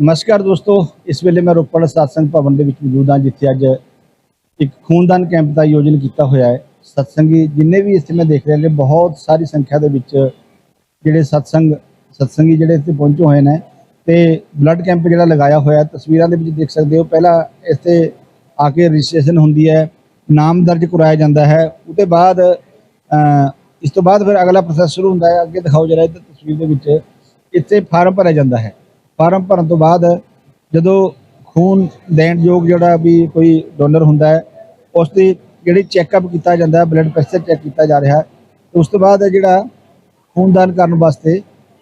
ਨਮਸਕਾਰ ਦੋਸਤੋ, ਇਸ ਵੇਲੇ ਮੈਂ ਰੋਪੜ ਸਤਸੰਗ ਭਵਨ ਦੇ ਵਿੱਚ ਮੌਜੂਦ ਹਾਂ, ਜਿੱਥੇ ਅੱਜ ਇੱਕ ਖੂਨਦਾਨ ਕੈਂਪ ਦਾ ਆਯੋਜਨ ਕੀਤਾ ਹੋਇਆ ਹੈ। ਸਤਸੰਗੀ ਜਿੰਨੇ ਵੀ ਇੱਥੇ ਮੈਂ ਦੇਖ ਰਿਹਾ ਕਿ ਬਹੁਤ ਸਾਰੀ ਸੰਖਿਆ ਦੇ ਵਿੱਚ ਜਿਹੜੇ ਸਤਸੰਗ, ਸਤਸੰਗੀ ਜਿਹੜੇ ਇੱਥੇ ਪਹੁੰਚੇ ਹੋਏ ਨੇ ਤੇ ਬਲੱਡ ਕੈਂਪ ਜਿਹੜਾ ਲਗਾਇਆ ਹੋਇਆ, ਤਸਵੀਰਾਂ ਦੇ ਵਿੱਚ ਦੇਖ ਸਕਦੇ ਹੋ, ਪਹਿਲਾਂ ਇੱਥੇ ਆ ਕੇ ਰਜਿਸਟ੍ਰੇਸ਼ਨ ਹੁੰਦੀ ਹੈ, ਨਾਮ ਦਰਜ ਕਰਾਇਆ ਜਾਂਦਾ ਹੈ, ਉਹਦੇ ਬਾਅਦ ਇਸ ਤੋਂ ਬਾਅਦ ਫਿਰ ਅਗਲਾ ਪ੍ਰੋਸੈਸ ਸ਼ੁਰੂ ਹੁੰਦਾ ਹੈ, ਅੱਗੇ ਦਿਖਾਓ ਜਰਾ ਇੱਧਰ ਤਸਵੀਰ ਦੇ ਵਿੱਚ, ਇੱਥੇ ਫਾਰਮ ਭਰਿਆ ਜਾਂਦਾ ਹੈ। ਫਾਰਮ ਭਰਨ ਤੋਂ ਬਾਅਦ ਜਦੋਂ ਖੂਨ ਦੇਣ ਯੋਗ ਜਿਹੜਾ ਵੀ ਕੋਈ ਡੋਨਰ ਹੁੰਦਾ ਹੈ ਉਸ ਦੀ ਜਿਹੜੀ ਚੈੱਕਅਪ ਕੀਤਾ ਜਾਂਦਾ ਬਲੱਡ ਪ੍ਰੈਸ਼ਰ ਚੈੱਕ ਕੀਤਾ ਜਾ ਰਿਹਾ ਉਸ ਤੋਂ ਬਾਅਦ ਜਿਹੜਾ ਖੂਨਦਾਨ ਕਰਨ ਵਾਸਤੇ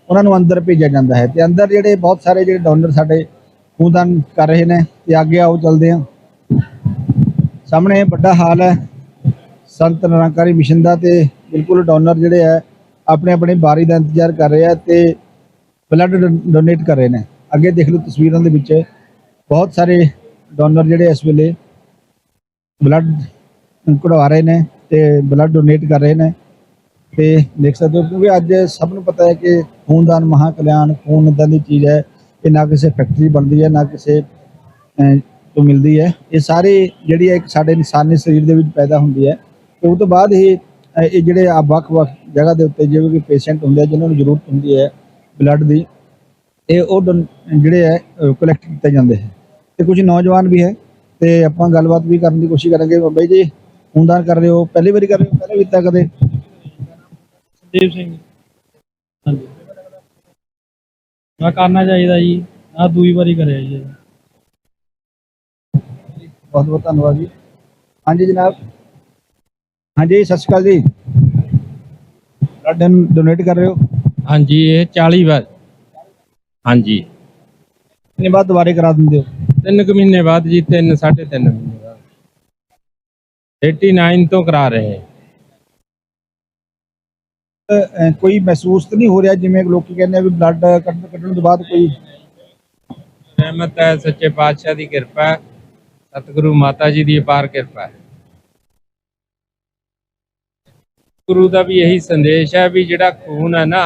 ਉਹਨਾਂ ਨੂੰ ਅੰਦਰ ਭੇਜਿਆ ਜਾਂਦਾ ਹੈ ਤੇ ਅੰਦਰ ਜਿਹੜੇ ਬਹੁਤ ਸਾਰੇ ਜਿਹੜੇ ਡੋਨਰ ਸਾਡੇ ਖੂਨਦਾਨ ਕਰ ਰਹੇ ਨੇ ਤੇ ਅੱਗੇ ਆਓ ਚੱਲਦੇ ਹਾਂ। ਸਾਹਮਣੇ ਵੱਡਾ ਹਾਲ ਹੈ, ਸੰਤ ਨਿਰੰਕਾਰੀ ਮਿਸ਼ਨ ਦਾ ਤੇ ਬਿਲਕੁਲ ਡੋਨਰ ਜਿਹੜੇ ਹੈ ਆਪਣੇ ਆਪਣੇ ਬਾਰੀ ਦਾ ਇੰਤਜ਼ਾਰ ਕਰ ਰਹੇ ਆ ਤੇ ਬਲੱਡ ਡੋਨੇਟ ਕਰ ਰਹੇ ਨੇ। ਅੱਗੇ ਦੇਖ ਲਓ ਤਸਵੀਰਾਂ ਦੇ ਵਿੱਚ ਬਹੁਤ ਸਾਰੇ ਡੋਨਰ ਜਿਹੜੇ ਇਸ ਵੇਲੇ ਬਲੱਡ ਕਢਵਾ ਰਹੇ ਨੇ ਤੇ ਬਲੱਡ ਡੋਨੇਟ ਕਰ ਰਹੇ ਨੇ। ਤੇ ਦੇਖ ਸਕਦੇ ਹੋ ਕਿਉਂਕਿ ਅੱਜ ਸਭ ਨੂੰ ਪਤਾ ਹੈ ਕਿ ਖੂਨਦਾਨ ਮਹਾ ਕਲਿਆਣ ਖੂਨ ਇਦਾਂ ਦੀ ਚੀਜ਼ ਹੈ ਇਹ ਨਾ ਕਿਸੇ ਫੈਕਟਰੀ ਬਣਦੀ ਹੈ, ਨਾ ਕਿਸੇ ਤੋਂ ਮਿਲਦੀ ਹੈ। ਇਹ ਸਾਰੇ ਜਿਹੜੀ ਹੈ ਇੱਕ ਸਾਡੇ ਇਨਸਾਨੀ ਸਰੀਰ ਦੇ ਵਿੱਚ ਪੈਦਾ ਹੁੰਦੀ ਹੈ। ਤੇ ਉਹ ਤੋਂ ਬਾਅਦ ਹੀ ਇਹ ਜਿਹੜੇ ਆ ਵੱਖ-ਵੱਖ ਜਗ੍ਹਾ ਦੇ ਉੱਤੇ ਜਿਵੇਂ ਕਿ ਪੇਸ਼ੈਂਟ ਹੁੰਦੇ ਆ, ਜਿਨ੍ਹਾਂ ਨੂੰ ਜ਼ਰੂਰਤ ਹੁੰਦੀ ਹੈ ਬਲੱਡ ਦੀ ਇਹ ਉਹ ਜਿਹੜੇ ਹੈ ਕਲੈਕਟ ਕੀਤੇ ਜਾਂਦੇ ਹੈ। ਤੇ ਕੁਝ ਨੌਜਵਾਨ ਵੀ ਹੈ ਤੇ ਆਪਾਂ ਗੱਲਬਾਤ ਵੀ ਕਰਨ ਦੀ ਕੋਸ਼ਿਸ਼ ਕਰਾਂਗੇ। ਬਾਬਾ ਜੀ ਖੂਨਦਾਨ ਕਰ ਰਹੇ ਹੋ ਪਹਿਲੀ ਵਾਰੀ ਕਰ ਰਹੇ ਹੋ ਪਹਿਲੇ ਵੀ ਤਾਂ ਕਦੇ? ਦੇਵ ਸਿੰਘ ਹਾਂਜੀ। ਮੈਂ ਕਰਨਾ ਚਾਹੀਦਾ ਜੀ ਆ ਦੂਈ ਵਾਰੀ ਕਰਿਆ ਜੀ। ਬਹੁਤ ਬਹੁਤ ਧੰਨਵਾਦ ਜੀ। ਹਾਂਜੀ ਜਨਾਬ। ਹਾਂਜੀ ਸਤਿ ਸ਼੍ਰੀ ਅਕਾਲ ਜੀ। ਬਲੱਡ ਡੋਨੇਟ ਕਰ ਰਹੇ ਹੋ? ਹਾਂਜੀ ਇਹ 40 ਵਾਰ ਹਾਂਜੀ। ਕਿੰਨੇ ਬਾਅਦ ਦੁਬਾਰੇ ਕਰਾ ਦਿੰਦੇ ਹੋ? ਤਿੰਨ ਕੁ ਮਹੀਨੇ ਬਾਅਦ ਜੀ ਤਿੰਨ ਸਾਢੇ ਤਿੰਨ ਮਹੀਨੇ ਬਾਅਦ। 89 ਤੋਂ ਕਰਾ ਰਹੇ। ਹਾਂ ਅਹ, ਕੋਈ ਮਹਿਸੂਸ ਤਾਂ ਨਹੀਂ ਹੋ ਰਿਹਾ ਜਿਵੇਂ ਲੋਕੀ ਕਹਿੰਦੇ ਆ ਵੀ ਬਲੱਡ ਕੱਢਣ ਕੱਢਣ ਤੋਂ ਬਾਅਦ ਕੋਈ? ਰਹਿਮਤ ਹੈ ਸੱਚੇ ਪਾਤਸ਼ਾਹ ਦੀ ਕਿਰਪਾ ਹੈ। ਸਤਿਗੁਰੂ ਮਾਤਾ ਜੀ ਦੀ ਅਪਾਰ ਕਿਰਪਾ ਹੈ। ਗੁਰੂ ਦਾ ਵੀ ਇਹੀ ਸੰਦੇਸ਼ ਹੈ ਵੀ ਜਿਹੜਾ ਖੂਨ ਹੈ ਨਾ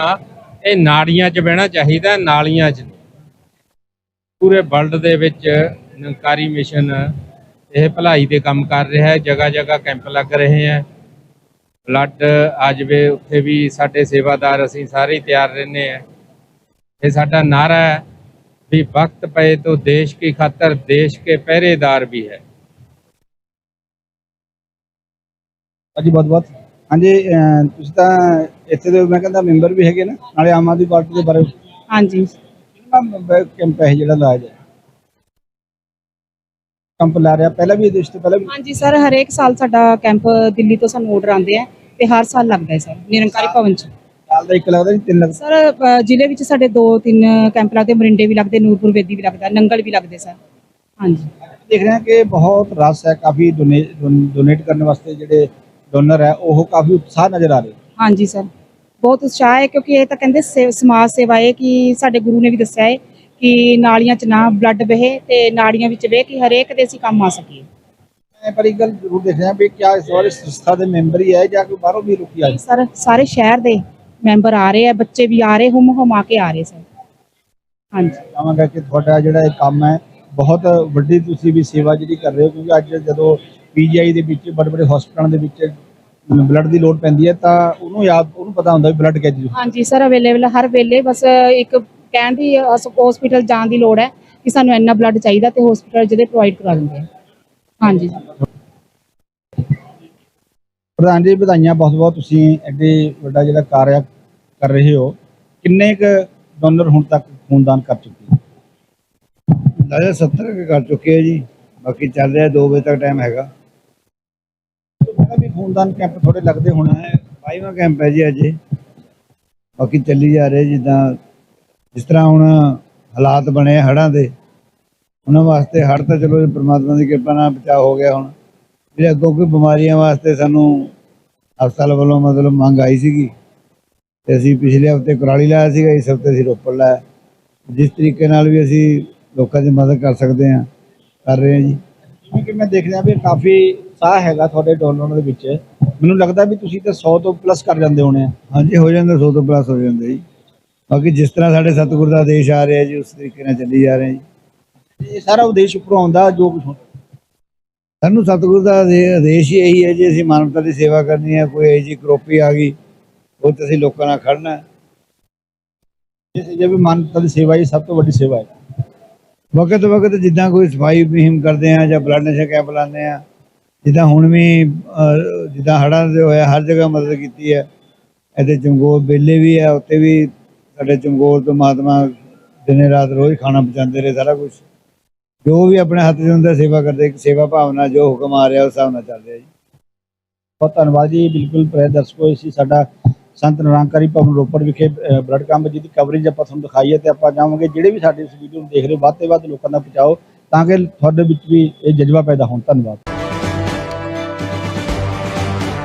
ਇਹ ਨਾੜੀਆਂ 'ਚ ਬਹਿਣਾ ਚਾਹੀਦਾ, ਨਾਲੀਆਂ 'ਚ ਪੂਰੇ ਵਰਲਡ ਦੇ ਵਿੱਚ ਨੰਕਾਰੀ ਮਿਸ਼ਨ ਇਹ ਭਲਾਈ ਦੇ ਕੰਮ ਕਰ ਰਿਹਾ ਹੈ ਜਗਾ ਜਗਾ ਕੈਂਪ ਲੱਗ ਰਹੇ ਹੈ। ਬਲੱਡ ਆ ਜਵੇ, ਉੱਥੇ ਵੀ ਸਾਡੇ ਸੇਵਾਦਾਰ ਅਸੀਂ ਸਾਰੇ ਤਿਆਰ ਰਹਿੰਦੇ ਆ ਇਹ ਸਾਡਾ ਨਾਰਾ ਹੈ ਵੀ ਵਕਤ ਪਏ ਤੋਂ ਦੇਸ਼ ਕੀ ਖਾਤਰ ਦੇਸ਼ ਕੇ ਪਹਿਰੇਦਾਰ ਵੀ ਹੈ। ਅਜੀ ਬਹੁਤ ਬਹੁਤ ਹਾਂਜੀ ਤੁਸੀਂ ਤਾਂ ਇੱਥੇ ਦੇ ਮੈਂ ਕਹਿੰਦਾ ਮੈਂਬਰ ਵੀ ਹੈਗੇ ਨਾ ਨਾਲੇ ਆਮ ਆਦਮੀ ਪਾਰਟੀ ਦੇ ਬਾਰੇ ਹਾਂਜੀ। ਕੈਂਪ ਹੈ ਜਿਹੜਾ ਲਾਇਆ ਜਾ ਕੰਪ ਲਾ ਰਿਹਾ ਪਹਿਲਾਂ ਵੀ ਇਹਦੇ ਤੋਂ ਪਹਿਲਾਂ ਵੀ? ਹਾਂਜੀ ਸਰ ਹਰੇਕ ਸਾਲ ਸਾਡਾ ਕੈਂਪ ਦਿੱਲੀ ਤੋਂ ਸਾਨੂੰ ਆਰਡਰ ਆਉਂਦੇ ਆ ਤੇ ਹਰ ਸਾਲ ਲੱਗਦਾ ਹੈ ਸਰ ਨਿਰੰਕਾਰੀ ਭਵਨ ਚ। ਸਾਲ ਦਾ ਇੱਕ ਲੱਗਦਾ ਨਹੀਂ ਤਿੰਨ ਲੱਗਦਾ? ਸਰ ਜ਼ਿਲ੍ਹੇ ਵਿੱਚ ਸਾਡੇ ਦੋ ਤਿੰਨ ਕੈਂਪ ਲੱਗਦੇ ਮਰਿੰਡੇ ਵੀ ਲੱਗਦੇ ਨੂਰਪੁਰ ਵੇਦੀ ਵੀ ਲੱਗਦਾ ਨੰਗਲ ਵੀ ਲੱਗਦੇ ਸਰ। ਹਾਂਜੀ। ਦੇਖ ਰਹੇ ਹਾਂ ਕਿ ਬਹੁਤ ਰਸ ਹੈ ਕਾਫੀ ਡੋਨੇਟ ਕਰਨ ਵਾਸਤੇ ਜਿਹੜੇ ਡੋਨਰ ਹੈ ਉਹ ਕਾਫੀ ਉਤਸ਼ਾਹ ਨਜ਼ਰ ਆ ਰਹੇ। ਹਾਂਜੀ ਸਰ। ਬਹੁਤ ਉਤਸ਼ਾਹ ਹੈ ਕਿਉਂਕਿ ਇਹ ਤਾਂ ਕਹਿੰਦੇ ਸਮਾਜ ਸੇਵਾ ਹੈ ਕਿ ਸਾਡੇ ਗੁਰੂ ਨੇ ਵੀ ਦੱਸਿਆ ਹੈ ਕਿ ਨਾਲੀਆਂ 'ਚ ਨਾ ਬਲੱਡ ਵਹੇ ਤੇ ਨਾੜੀਆਂ ਵਿੱਚ ਵਹੇ ਕਿ ਹਰੇਕ ਦੇ ਅਸੀਂ ਕੰਮ ਆ ਸਕੀਏ। ਮੈਂ ਪਰ ਇੱਕ ਗੱਲ ਜ਼ਰੂਰ ਦੇਖ ਰਿਹਾ ਵੀ ਕਿਆ ਇਸ ਵਾਰ ਸੰਸਥਾ ਦੇ ਮੈਂਬਰ ਹੀ ਹੈ ਜਾਂ ਕੋਈ ਬਾਹਰੋਂ ਵੀ ਲੋਕੀ ਆਏ? ਸਰ ਸਾਰੇ ਸ਼ਹਿਰ ਦੇ ਮੈਂਬਰ ਆ ਰਹੇ ਆ ਬੱਚੇ ਵੀ ਆ ਰਹੇ ਹੁਮ ਹੁਮਾ ਕੇ ਆ ਰਹੇ ਸਰ। ਹਾਂਜੀ। ਚਾਹਾਂਗਾ ਕਿ ਤੁਹਾਡਾ ਜਿਹੜਾ ਇਹ ਕੰਮ ਹੈ ਬਹੁਤ ਵੱਡੀ ਤੁਸੀਂ ਵੀ ਸੇਵਾ ਜਿਹੜੀ ਕਰ ਰਹੇ ਹੋ ਕਿਉਂਕਿ ਅੱਜ ਜਦੋਂ ਪੀਜੀਆਈ ਦੇ ਵਿੱਚ ਬੜੇ ਬੜੇ ਹਸਪਤਾਲਾਂ ਦੇ ਵਿੱਚ ਬਲੱਡ ਦੀ ਲੋੜ ਪੈਂਦੀ ਹੈ ਤਾਂ ਉਹਨੂੰ ਯਾਦ ਉਹਨੂੰ ਪਤਾ ਹੁੰਦਾ ਵੀ ਬਲੱਡ ਕਿੱਥੇ ਹਾਂਜੀ ਸਰ ਅਵੇਲੇਬਲ ਹਰ ਵੇਲੇ। ਬਸ ਇੱਕ ਕਹਿਣ ਦੀ ਹਸਪੀਟਲ ਜਾਣ ਦੀ ਲੋੜ ਹੈ ਕਿ ਸਾਨੂੰ ਇੰਨਾ ਬਲੱਡ ਚਾਹੀਦਾ ਤੇ ਹਸਪੀਟਲ ਜਿਹਦੇ ਪ੍ਰੋਵਾਈਡ ਕਰਾ ਦਿੰਦੇ ਆ। ਹਾਂਜੀ ਪ੍ਰਧਾਨ ਜੀ ਵਧਾਈਆਂ ਬਹੁਤ ਬਹੁਤ। ਤੁਸੀਂ ਐਡੇ ਵੱਡਾ ਜਿਹੜਾ ਕਾਰਜ ਕਰ ਰਹੇ ਹੋ ਕਿੰਨੇ ਕੁ ਡੋਨਰ ਹੁਣ ਤੱਕ ਖੂਨਦਾਨ ਕਰ ਚੁੱਕੇ ਹੋ ਦਾਦਾ 70 ਕੇ ਕਰ ਚੁੱਕੇ ਆ ਜੀ। ਬਾਕੀ ਚੱਲ ਰਿਹਾ 2 ਵਜੇ ਤੱਕ ਟਾਈਮ ਹੈਗਾ। ਖੂਨਦਾਨ ਕੈਂਪ ਥੋੜੇ ਲੱਗਦੇ ਹੋਣਾ ਹੈ ਬਾਈਵਾਂ ਕੈਂਪ ਹੈ ਜੀ ਅੱਜ। ਬਾਕੀ ਚੱਲੀ ਜਾ ਰਿਹਾ ਜਿੱਦਾਂ, ਜਿਸ ਤਰ੍ਹਾਂ ਹੁਣ ਹਾਲਾਤ ਬਣੇ ਹੜਾਂ ਦੇ, ਉਹਨਾਂ ਵਾਸਤੇ ਹੜ ਤਾਂ ਚਲੋ ਪ੍ਰਮਾਤਮਾ ਦੀ ਕਿਰਪਾ ਨਾਲ ਬਚਾਅ ਹੋ ਗਿਆ ਹੁਣ। ਜਿਹੜੇ ਅੱਗੋਂ ਕੋਈ ਬਿਮਾਰੀਆਂ ਵਾਸਤੇ ਸਾਨੂੰ ਹਸਪਤਾਲ ਵੱਲੋਂ ਮਤਲਬ ਮੰਗ ਆਈ ਸੀਗੀ, ਤੇ ਅਸੀਂ ਪਿਛਲੇ ਹਫ਼ਤੇ ਕੁਰਾਲੀ ਲਾਇਆ ਸੀਗਾ, ਇਸ ਹਫ਼ਤੇ ਅਸੀਂ ਰੋਪੜ ਲਾਇਆ। ਜਿਸ ਤਰੀਕੇ ਨਾਲ ਵੀ ਅਸੀਂ ਲੋਕਾਂ ਦੀ ਮਦਦ ਕਰ ਸਕਦੇ ਹਾਂ, ਕਰ ਰਹੇ ਹਾਂ ਜੀ। ਜਿਵੇਂ ਮੈਂ ਦੇਖ ਰਿਹਾ ਵੀ ਕਾਫੀ ਸਾਹ ਹੈਗਾ ਤੁਹਾਡੇ ਡੋਨਰਾਂ ਦੇ ਵਿੱਚ। ਮੈਨੂੰ ਲੱਗਦਾ ਵੀ ਤੁਸੀਂ ਤਾਂ 100 ਤੋਂ ਪਲੱਸ ਕਰ ਜਾਂਦੇ ਹੋਣੇ ਆ। ਹਾਂਜੀ ਹੋ ਜਾਂਦਾ 100 ਤੋਂ ਪਲੱਸ ਹੋ ਜਾਂਦਾ ਜੀ। ਬਾਕੀ ਜਿਸ ਤਰ੍ਹਾਂ ਸਾਡੇ ਸਤਿਗੁਰ ਦਾ ਆਦੇਸ਼ ਆ ਰਿਹਾ ਜੀ ਉਸ ਤਰੀਕੇ ਨਾਲ ਚੱਲੀ ਜਾ ਰਹੇ ਜੀ। ਇਹ ਸਾਰਾ ਉਦੇਸ਼ ਉੱਪਰੋਂ ਆਉਂਦਾ ਜੋ ਕੁਝ ਸਾਨੂੰ ਸਤਿਗੁਰ ਦਾ ਆਦੇ- ਆਦੇਸ਼ ਹੀ ਇਹੀ ਹੈ ਜੀ ਅਸੀਂ ਮਾਨਵਤਾ ਦੀ ਸੇਵਾ ਕਰਨੀ ਹੈ ਕੋਈ ਇਹੋ ਜਿਹੀ ਕਰੋਪੀ ਆ ਗਈ ਉਹ ਤੇ ਅਸੀਂ ਲੋਕਾਂ ਨਾਲ ਖੜਨਾ ਜੇ ਵੀ ਮਾਨਵਤਾ ਦੀ ਸੇਵਾ ਹੀ ਸਭ ਤੋਂ ਵੱਡੀ ਸੇਵਾ ਹੈ। ਵਕਤ ਵਕਤ ਜਿੱਦਾਂ ਕੋਈ ਸਫ਼ਾਈ ਮੁਹਿੰਮ ਕਰਦੇ ਆ ਜਾਂ ਬਲੱਡ ਨਸ਼ਾ ਕੈਂਪ ਲਾਉਂਦੇ ਆ ਜਿੱਦਾਂ ਹੁਣ ਵੀ ਜਿੱਦਾਂ ਹੜ੍ਹਾਂ ਦੇ ਹੋਇਆ ਹਰ ਜਗ੍ਹਾ ਮਦਦ ਕੀਤੀ ਹੈ। ਇੱਥੇ ਚਮਗੋਰ ਬੇਲੇ ਵੀ ਹੈ ਉੱਥੇ ਵੀ ਸਾਡੇ ਚਮਗੋਰ ਤੋਂ ਮਹਾਤਮਾ ਦਿਨੇ ਰਾਤ ਰੋਜ਼ ਖਾਣਾ ਪਹੁੰਚਾਉਂਦੇ ਰਹੇ ਸਾਰਾ ਕੁਝ ਜੋ ਵੀ ਆਪਣੇ ਹੱਥ 'ਚ ਹੁੰਦਾ ਸੇਵਾ ਕਰਦੇ ਇੱਕ ਸੇਵਾ ਭਾਵਨਾ ਜੋ ਹੁਕਮ ਆ ਰਿਹਾ ਉਸ ਹਿਸਾਬ ਨਾਲ ਚੱਲ ਰਿਹਾ ਜੀ। ਬਹੁਤ ਧੰਨਵਾਦ ਜੀ ਬਿਲਕੁਲ ਪ੍ਰਿय ਦਰਸ਼ਕੋ ਇਹ ਸੀ ਸਾਡਾ ਸੰਤ ਨਿਰੰਕਾਰੀ ਭਵਨ ਰੋਪੜ ਵਿਖੇ ਅ, ਬਲੱਡ ਕੈਂਪ ਜਿਹਦੀ ਕਵਰੇਜ ਆਪਾਂ ਤੁਹਾਨੂੰ ਦਿਖਾਈ ਹੈ ਤੇ ਆਪਾਂ ਚਾਹਾਂਗੇ ਜਿਹੜੇ ਵੀ ਸਾਡੇ ਇਸ ਵੀਡੀਓ ਨੂੰ ਦੇਖ ਰਹੇ ਹੋ ਵੱਧ ਤੋਂ ਵੱਧ ਲੋਕਾਂ ਤੱਕ ਪਹੁੰਚਾਓ ਤਾਂ ਕਿ ਤੁਹਾਡੇ ਵਿੱਚ ਵੀ ਇਹ ਜਜ਼ਬਾ ਪੈਦਾ ਹੋਣ। ਧੰਨਵਾਦ।